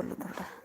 我录到了。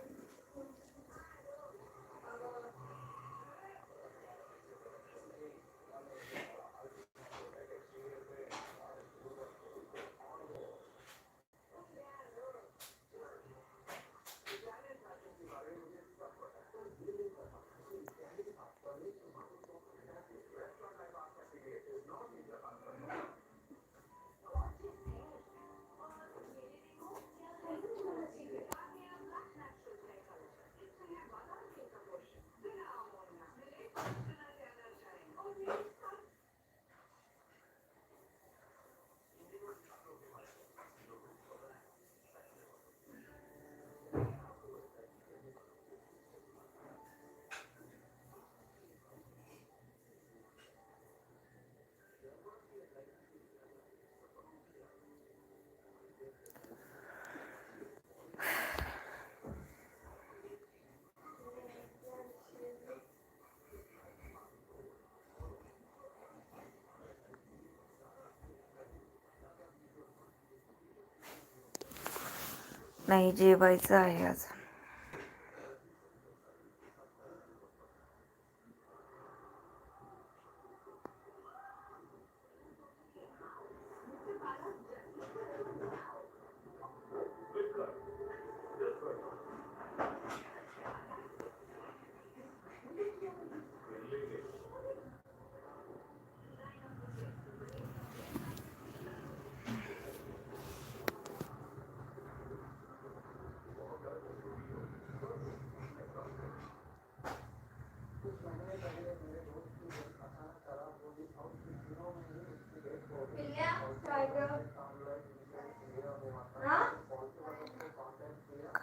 नाही जेवायचं आहे आज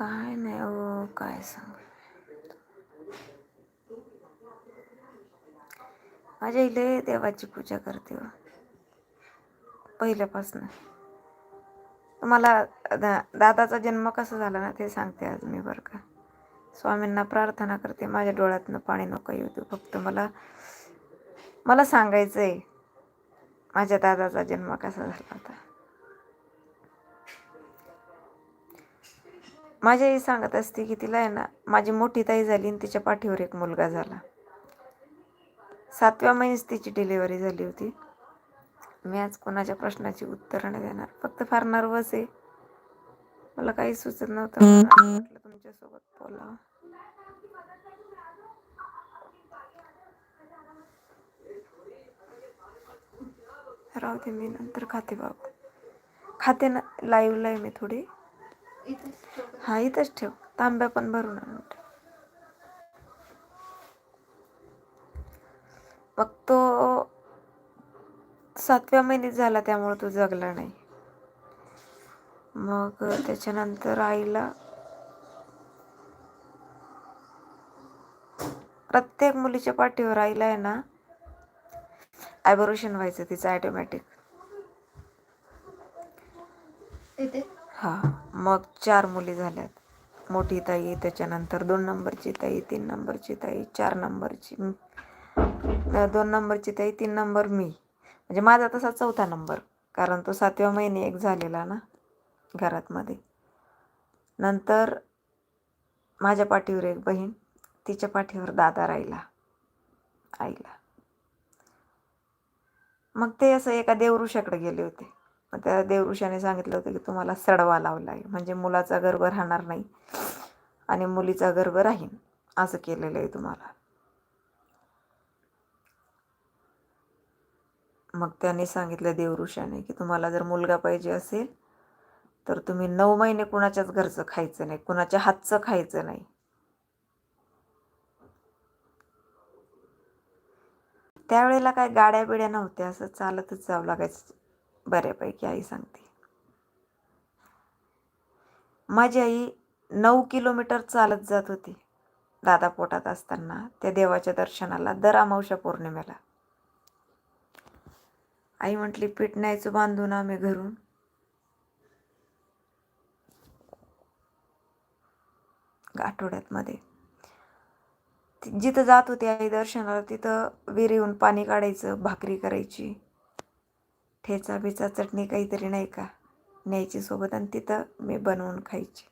काय नाही ओ काय सांग. माझ्या इले देवाची पूजा करते हो. पहिल्यापासून. तुम्हाला दा- दादाचा जन्म कसा झाला ना ते सांगते आज मी बरं का. स्वामींना प्रार्थना करते माझ्या डोळ्यातनं पाणी नको येऊ देऊ फक्त मला मला सांगायचं आहे माझ्या दादाचा जन्म कसा झाला होता. माझी आई सांगत असते की तिला आहे ना माझी मोठी ताई झाली आणि तिच्या पाठीवर एक मुलगा झाला. सातव्या महिन्यात तिची डिलिव्हरी झाली होती. मी आज कोणाच्या प्रश्नाची उत्तरं नाही देणार. फक्त फार नर्वस आहे. मला काही सुचत नव्हतं. म्हटलं तुमच्यासोबत बोलावं राहू दे मी नंतर खाते बाबा. खाते ना लाईव्ह आहे मी थोडी. हा इथंच ठेव. तांब्या पण भरून आणून ठेव. मग तो सातव्या महिन्यात झाला त्यामुळे तो जगला नाही. मग त्याच्यानंतर आईला प्रत्येक मुलीच्या पाठीवर आईला आहे ना ॲबोरेशन व्हायचं तिचं ॲटोमॅटिक हा. मग चार मुली झाल्यात. मोठी ताई त्याच्यानंतर दोन नंबरची ताई तीन नंबरची ताई चार नंबरची दोन नंबरची ताई तीन नंबर मी. म्हणजे माझा तसा चौथा नंबर कारण तो सातव्या महिने एक झालेला ना घरात मध्ये नंतर माझ्या पाठीवर एक बहीण तिच्या पाठीवर दादा राहिला आईला. मग ते असं एका देवऋषाकडे गेले होते. मग त्या देवऋषाने सांगितलं होतं की तुम्हाला सडवा लावला आहे म्हणजे मुलाचा गर्भ राहणार नाही आणि मुलीचा गर्भ राहीन असं केलेलं आहे तुम्हाला. मग त्याने सांगितलं देवऋषाने की तुम्हाला जर मुलगा पाहिजे असेल तर तुम्ही नऊ महिने कुणाच्याच घरचं खायचं नाही कुणाच्या हातचं खायचं नाही. त्यावेळेला काय गाड्या बिड्या नव्हत्या असं चालतच जावं लागायचं. बऱ्यापैकी आई सांगते. माझी आई नऊ किलोमीटर चालत जात होती. दादा पोटात असताना त्या देवाच्या दर्शनाला दर अमावश्या पौर्णिमेला. आई म्हटली पीठ न्यायचं बांधून आम्ही घरून. आठवड्यात मध्ये जिथं जात होती आई दर्शनाला तिथं विहिरीहून पाणी काढायचं भाकरी करायची. ठेचा बिचा चटणी काहीतरी नाही का? न्यायची सोबत आणि तिथं मी बनवून खायची.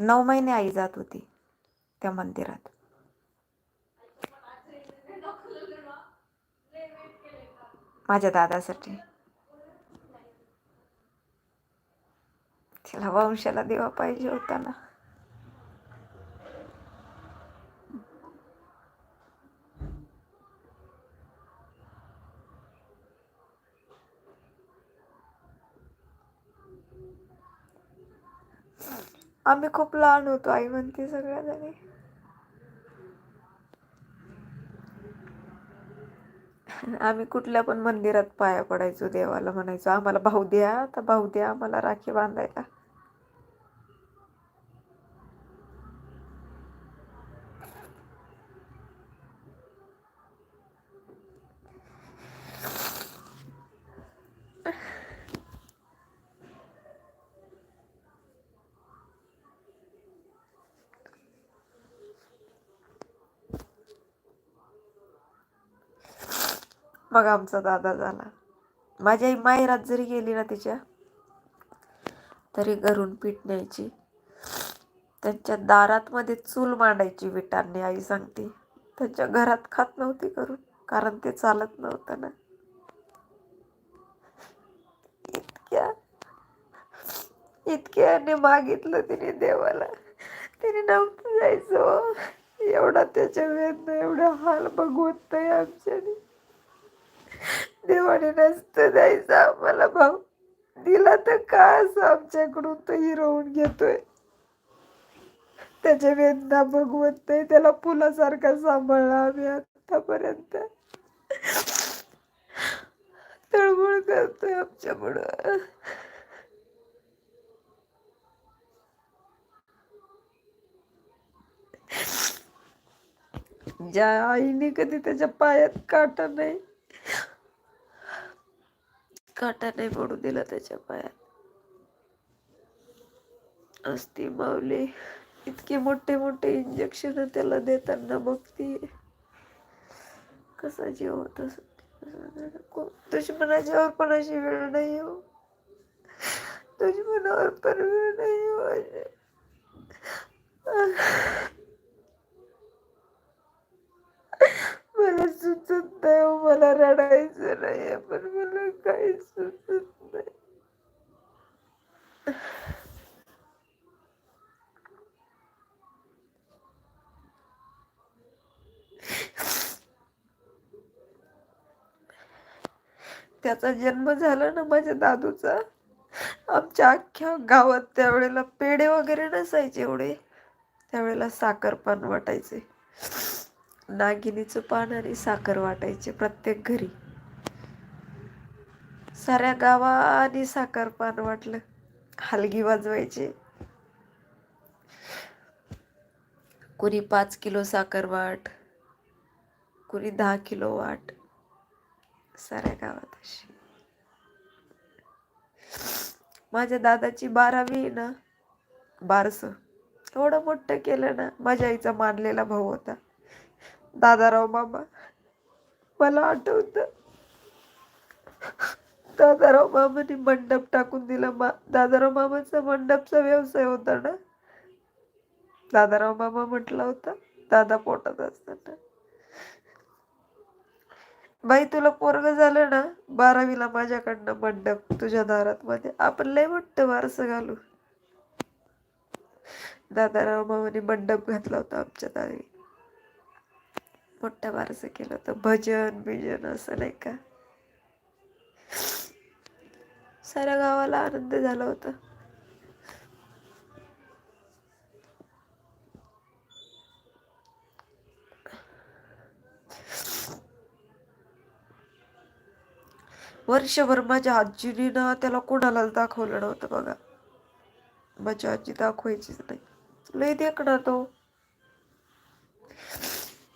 नऊ महिने आई जात होती त्या मंदिरात. माझ्या दादासाठी. तिला वंशाला देवा पाहिजे होता ना. आम्ही खूप लहान होतो आई म्हणते सगळ्या जणी आम्ही कुठल्या पण मंदिरात पाया पडायचो देवाला म्हणायचो आम्हाला भाऊ द्या तर भाऊ द्या आम्हाला राखी बांधायला. मग आमचा दादा झाला. माझी आई माहेरात जरी गेली ना तिच्या तरी घरून पीठ न्यायची. त्यांच्या दारात मध्ये चूल मांडायची विटांनी आई सांगते. त्यांच्या घरात खात नव्हती करून कारण ते चालत नव्हतं ना. इतक्या इतक्याने मागितलं तिने देवाला. तिने नव्हतं जायचं. हो. एवढा त्याच्या वेदना एवढा हाल बघवत नाही आमच्याने. देवाने नसतं द्यायचं आम्हाला भाऊ. दिला तर का असं आमच्याकडून तो हिरवून घेतोय. त्याच्या वेदना भगवत नाही त्याला फुलासारखा सांभाळला आम्ही आतापर्यंत. तळमळ करतोय आमच्यामुळं. ज्या आईने कधी त्याच्या पायात काटा नाही काटा नाही पडू दिला त्याच्या पायात. असती माऊली इतके मोठे मोठे इंजेक्शन त्याला देताना बघती. कसा जीव होत दुश्मनाच्यावर पण अशी वेळ नाही हो. दुश्मनावर पण वेळ नाही हो अशी. मला सुचत नाही हो, मला रडायचं नाही पण मला काही सुचत नाही. त्याचा जन्म झाला ना माझ्या दादूचा. आमच्या अख्ख्या गावात त्यावेळेला पेढे वगैरे नसायचे एवढे. त्यावेळेला साखरपान वाटायचे. नागिनीचं पान आणि साखर वाटायचे प्रत्येक घरी. साऱ्या गावाने साखर पान वाटलं. हलगी वाजवायचे. कुणी पाच किलो साखर वाट कुणी दहा किलो वाट. साऱ्या गावात अशी. माझ्या दादाची बारावी ना बारस. एवढं मोठं केलं ना माझ्या आईचा मानलेला भाऊ होता. दादाराव मामा मला आठवत. दादाराव मामाने मंडप टाकून दिला. मा दादाराव मामाचा मंडपचा व्यवसाय होता ना? दादाराव मामा म्हटला होता दादा पोटात असताना बाई तुला पोरग झालं ना बारावीला माझ्याकडनं मंडप तुझ्या दारात मध्ये आपण लय वाटतं वारस घालू. दादाराव मामाने मंडप घातला होता आमच्या दारी. मोठ्या बारसं केलं होतं. भजन बिजन असं नाही का? साऱ्या गावाला आनंद झाला होता. वर्षभर माझ्या आजीने ना त्याला कोणालाच दाखवलं नव्हतं बघा. माझी आजी दाखवायचीच नाही. लय देखणार तो.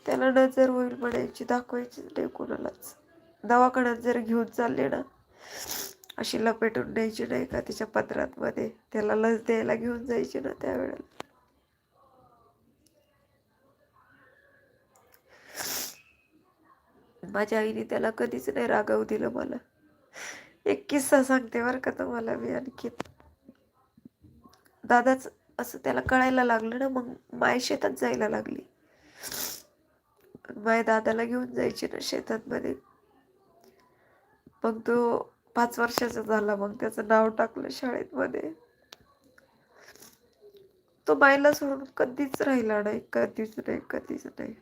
त्याला नजर होईल म्हणायची दाखवायचीच नाही कोणालाच. दवाखान्यात जर घेऊन चालले ना अशी लपेटून न्यायची नाही का तिच्या पत्रांमध्ये? त्याला लस द्यायला घेऊन जायची ना त्यावेळेला. माझ्या आईने त्याला कधीच नाही रागावू दिलं मला. एक किस्सा सांगते बरं का तुम्हाला मी आणखी दादाच असं त्याला कळायला लागलं ना मग माय शेतात जायला लागली. माय दादाला घेऊन जायची ना शेतांमध्ये. मग तो पाच वर्षाचा झाला मग त्याचं नाव टाकलं शाळेमध्ये. तो मायला सोडून कधीच राहिला नाही कधीच नाही कधीच नाही.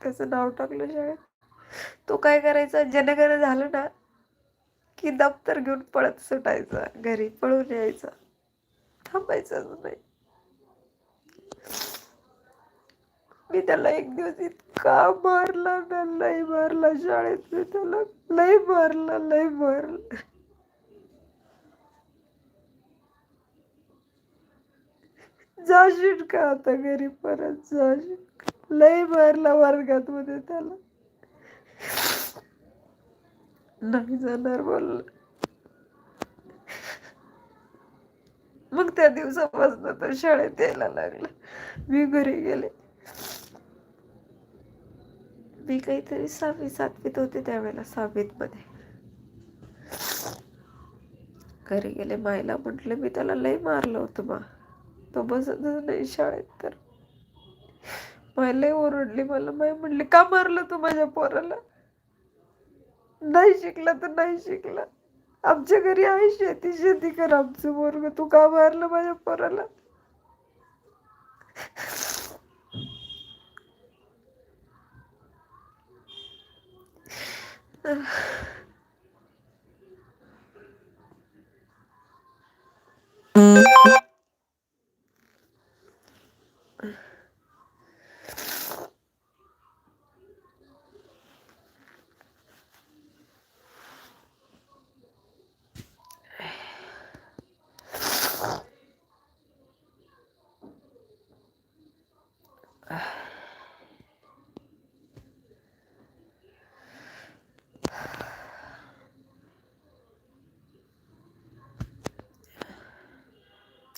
त्याचं नाव टाकलं शाळेत. तो काय करायचा जनगण झालं ना की दप्तर घेऊन पळत सुटायचा घरी पळून यायचा. थांबायचाच नाही. मी त्याला एक दिवस इतका मारला ना लय मारला शाळेत मी त्याला लय मारला लय मारला. जाशील का आता घरी परत? जाशील लय मारला वर्गात मध्ये त्याला. नाही जाणार बोलला मग त्या दिवसापासून तो शाळेत यायला लागला. मी घरी गेले. मी काहीतरी सहावी सातवीत होते त्यावेळेला सहावीतमध्ये. घरी गेले मायला म्हटलं मी त्याला लय मारलं होतं मा तो बसतच नाही शाळेत तर. माय लय ओरडली मला. माय म्हटली का मारलं तू माझ्या पोराला? नाही शिकला तर नाही शिकला. आमच्या घरी आहे शेती शेती कर आमचं पोरग. तू का मारलं माझ्या पोराला? 嗯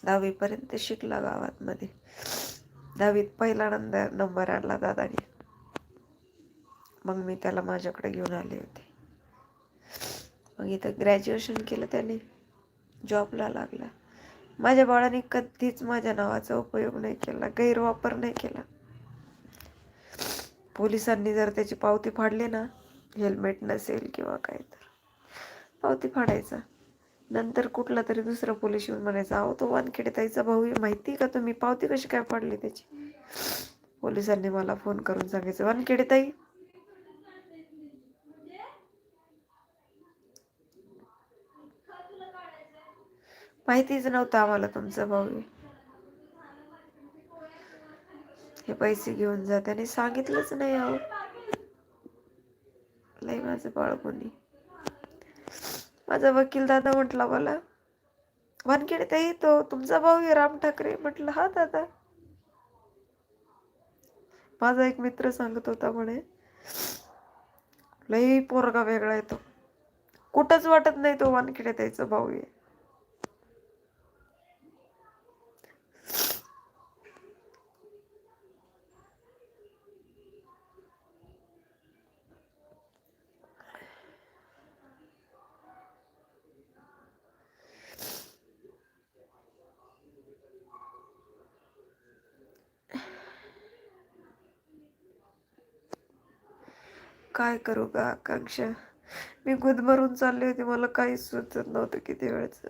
दहावीपर्यंत शिकला गावात मध्ये दहावीत पहिला नंतर नंबर आणला दादाने. मग मी त्याला माझ्याकडे घेऊन आले होते. मग इथं ग्रॅज्युएशन केलं त्याने. जॉबला लागला. माझ्या बाळाने कधीच माझ्या नावाचा उपयोग नाही केला गैरवापर नाही केला. पोलिसांनी जर त्याची पावती फाडली ना हेल्मेट नसेल किंवा काय तर पावती फाडायचा. नंतर कुठला तरी दुसरा पोलीस येऊन म्हणायचा अहो तो वानखेडे ताईचा भाऊ आहे माहिती का तुम्ही? पावती कशी काय पडली त्याची? पोलिसांनी मला फोन करून सांगायचं वानखेडे ताई. माहितीच नव्हतं आम्हाला तुमचा भाऊ हे पैसे घेऊन जा त्याने सांगितलंच नाही अहो लय माझं बाळ कोणी माझा वकील दादा म्हटला मला वानखेडे ताई तो तुमचा भाऊ आहे राम ठाकरे. म्हटलं हा दादा. माझा एक मित्र सांगत होता म्हणे लई पोरगा वेगळा येतो कुठंच वाटत नाही तो वानखेडे ताईचा भाऊ आहे. काय करू का आकांक्षा? मी गुदमरून चालली होती मला काहीच सुचत नव्हतं किती वेळचं.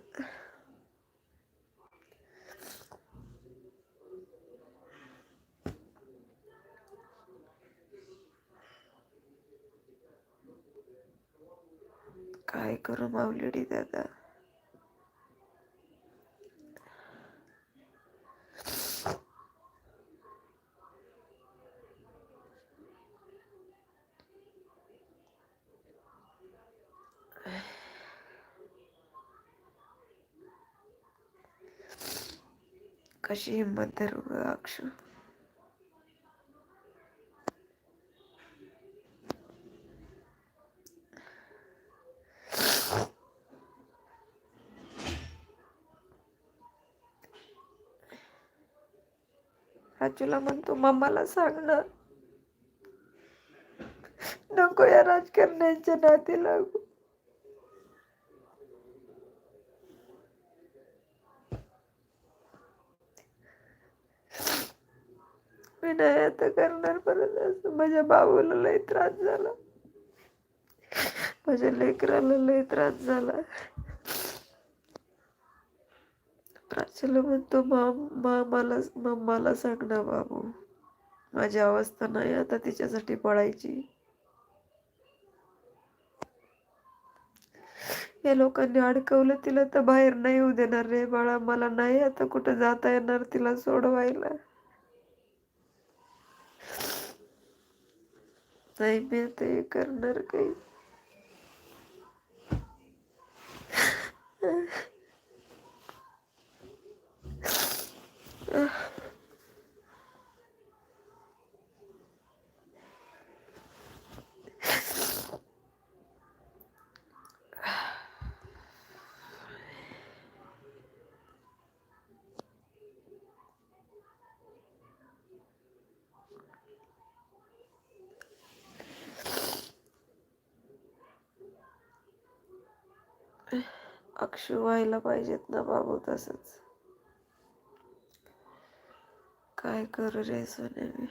काय करू माऊलीडी दादा? कशी हिंमत धरू अक्ष. राजूला म्हणतो मम्माला सांगणार नको या राजकारण्यांच्या नाती लागू मी नाही आता करणार परत असं. माझ्या बाबूला लय त्रास झाला. माझ्या लेकराला लय त्रास झाला. प्राचीला म्हणतो माम मामाला मम्माला सांग ना बाबू. माझी अवस्था नाही आता तिच्यासाठी पळायची. या लोकांनी अडकवलं तिला तर बाहेर नाही येऊ देणार रे बाळा. मला नाही आता कुठं जाता येणार तिला सोडवायला. नाही मी आता हे करणार काही अक्षू व्हायला पाहिजेत ना बाबू तसंच. काय करू रे सोने मी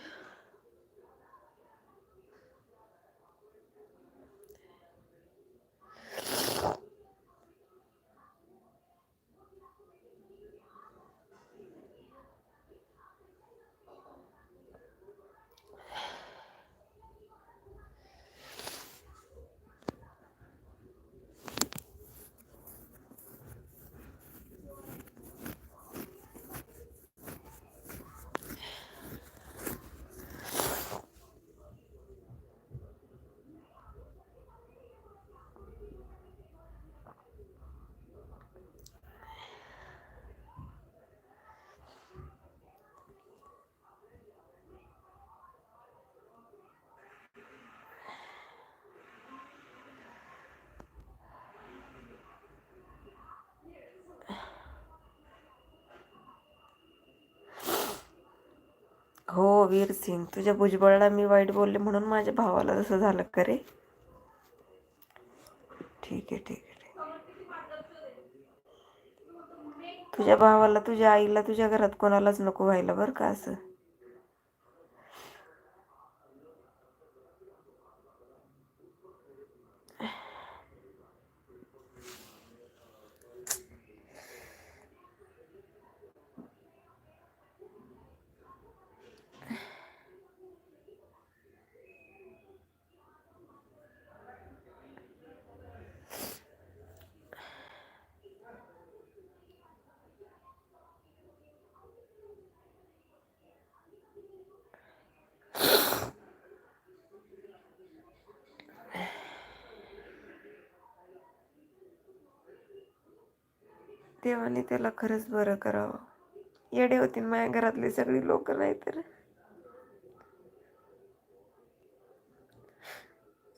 हो वीर सिंग तुझ्या भुजबळला मी वाईट बोलले म्हणून माझ्या भावाला जसं झालं का रे ठीक आहे ठीक आहे ठीक आहे. तुझ्या भावाला तुझ्या आईला तुझ्या घरात कोणालाच नको व्हायला बरं का असं देवाने त्याला खरंच बरं करावं. येडे होते माझ्या घरातली सगळी लोक नाही तर.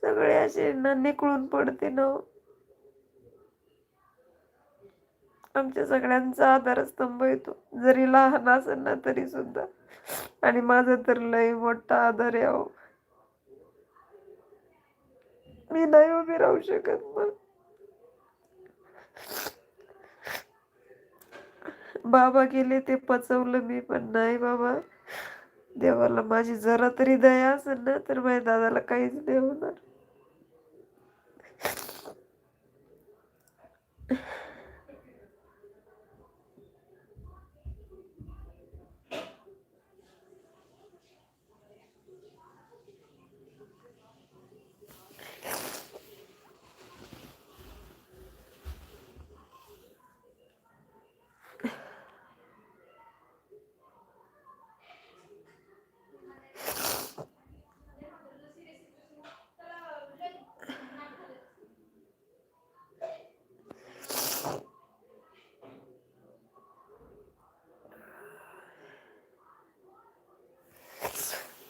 सगळे असे ना निकळून पडते ना. आमच्या सगळ्यांचा आधारस्तंभ येतो. जरी लहान असेल ना तरी सुद्धा. आणि माझा तर लय मोठा आधार यावं मी नाही उभी राहू शकत मग बाबा गेले ते पचवलं मी पण नाही बाबा. देवाला माझी जरा तरी दया असेल ना तर माझ्या दादाला काहीच नाही होणार.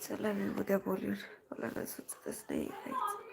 चला मी उद्या बोलून मला ना सुचतच नाही काहीच.